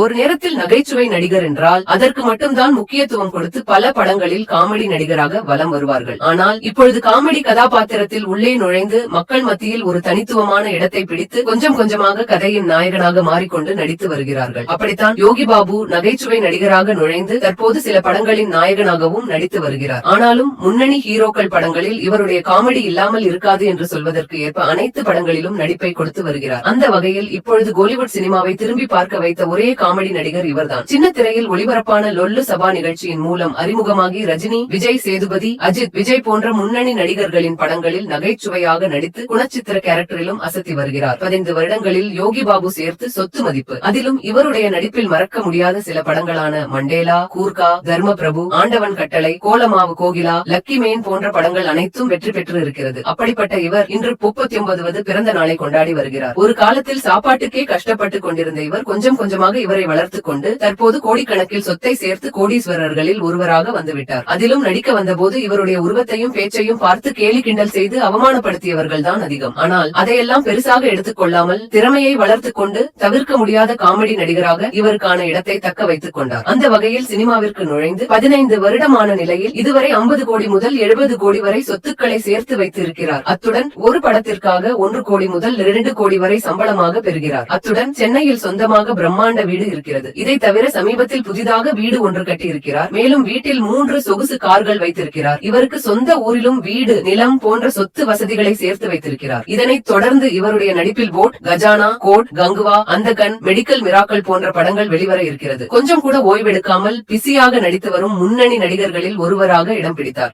ஒரு நேரத்தில் நகைச்சுவை நடிகர் என்றால் அதற்கு மட்டும்தான் முக்கியத்துவம் கொடுத்து பல படங்களில் காமெடி நடிகராக வலம் வருவார்கள். ஆனால் இப்பொழுது காமெடி கதாபாத்திரத்தில் உள்ளே நுழைந்து மக்கள் மத்தியில் ஒரு தனித்துவமான இடத்தை பிடித்து கொஞ்சம் கொஞ்சமாக கதையின் நாயகனாக மாறிக்கொண்டு நடித்து வருகிறார்கள். அப்படித்தான் யோகி பாபு நகைச்சுவை நடிகராக நுழைந்து தற்போது சில படங்களின் நாயகனாகவும் நடித்து வருகிறார். ஆனாலும் முன்னணி ஹீரோக்கள் படங்களில் இவருடைய காமெடி இல்லாமல் இருக்காது என்று சொல்வதற்கு ஏற்ப அனைத்து படங்களிலும் நடிப்பை கொடுத்து வருகிறார். அந்த வகையில் இப்பொழுது கோலிவுட் சினிமாவை திரும்பி பார்க்க வைத்த ஒரே காமெடி காமெடி நடிகர் இவர்தான். சின்ன திரையில் ஒளிபரப்பான லொல்லு சபா நிகழ்ச்சியின் மூலம் அறிமுகமாகி ரஜினி விஜய் சேதுபதி அஜித் விஜய் போன்ற முன்னணி நடிகர்களின் படங்களில் நகைச்சுவையாக நடித்து குணச்சித்திர கேரக்டரிலும் அசத்தி வருகிறார். பதினைந்து வருடங்களில் யோகி பாபு சேர்த்து சொத்து மதிப்பு. அதிலும் இவருடைய நடிப்பில் மறக்க முடியாத சில படங்களான மண்டேலா கூர்கா தர்ம பிரபு ஆண்டவன் கட்டளை கோலமாவு கோகிலா லக்கி மேன் போன்ற படங்கள் அனைத்தும் வெற்றி பெற்று இருக்கிறது அப்படிப்பட்ட இவர் இன்று முப்பத்தி ஒன்பதுவது பிறந்த நாளை கொண்டாடி வருகிறார். ஒரு காலத்தில் சாப்பாட்டுக்கே கஷ்டப்பட்டு கொண்டிருந்த இவர் கொஞ்சம் கொஞ்சமாக இவரை வளர்த்துக் கொண்டு தற்போது கோடிக்கணக்கில் சொத்தை சேர்த்து கோடீஸ்வரர்களில் ஒருவராக வந்துவிட்டார். அதிலும் நடிக்க வந்தபோது இவருடைய உருவத்தையும் பேச்சையும் பார்த்து கேலி கிண்டல் செய்து அவமானப்படுத்தியவர்கள் தான் அதிகம். ஆனால் அதையெல்லாம் பெருசாக எடுத்துக் கொள்ளாமல் திறமையை வளர்த்துக் கொண்டு தவிர்க்க முடியாத காமெடி நடிகராக இவருக்கான இடத்தை தக்க வைத்துக் கொண்டார். அந்த வகையில் சினிமாவிற்கு நுழைந்து பதினைந்து வருடமான நிலையில் இதுவரை ஐம்பது கோடி முதல் எழுபது கோடி வரை சொத்துக்களை சேர்த்து வைத்திருக்கிறார். அத்துடன் ஒரு படத்திற்காக ஒன்று கோடி முதல் இரண்டு கோடி வரை சம்பளமாக பெறுகிறார். அத்துடன் சென்னையில் சொந்தமாக பிரம்மாண்ட வீடு இருக்கிறது. இதை தவிர சமீபத்தில் புதிதாக வீடு ஒன்று கட்டியிருக்கிறார். மேலும் வீட்டில் மூன்று சொகுசு கார்கள் வைத்திருக்கிறார். இவருக்கு சொந்த ஊரிலும் வீடு நிலம் போன்ற சொத்து வசதிகளை சேர்த்து வைத்திருக்கிறார். இதனைத் தொடர்ந்து இவருடைய நடிப்பில் போட் கஜானா கோட் கங்குவா அந்தகன் மெடிக்கல் மிராக்கள் போன்ற படங்கள் வெளிவர இருக்கிறது. கொஞ்சம் கூட ஓய்வெடுக்காமல் பிஸியாக நடித்து வரும் முன்னணி நடிகர்களில் ஒருவராக இடம் பிடித்தார்.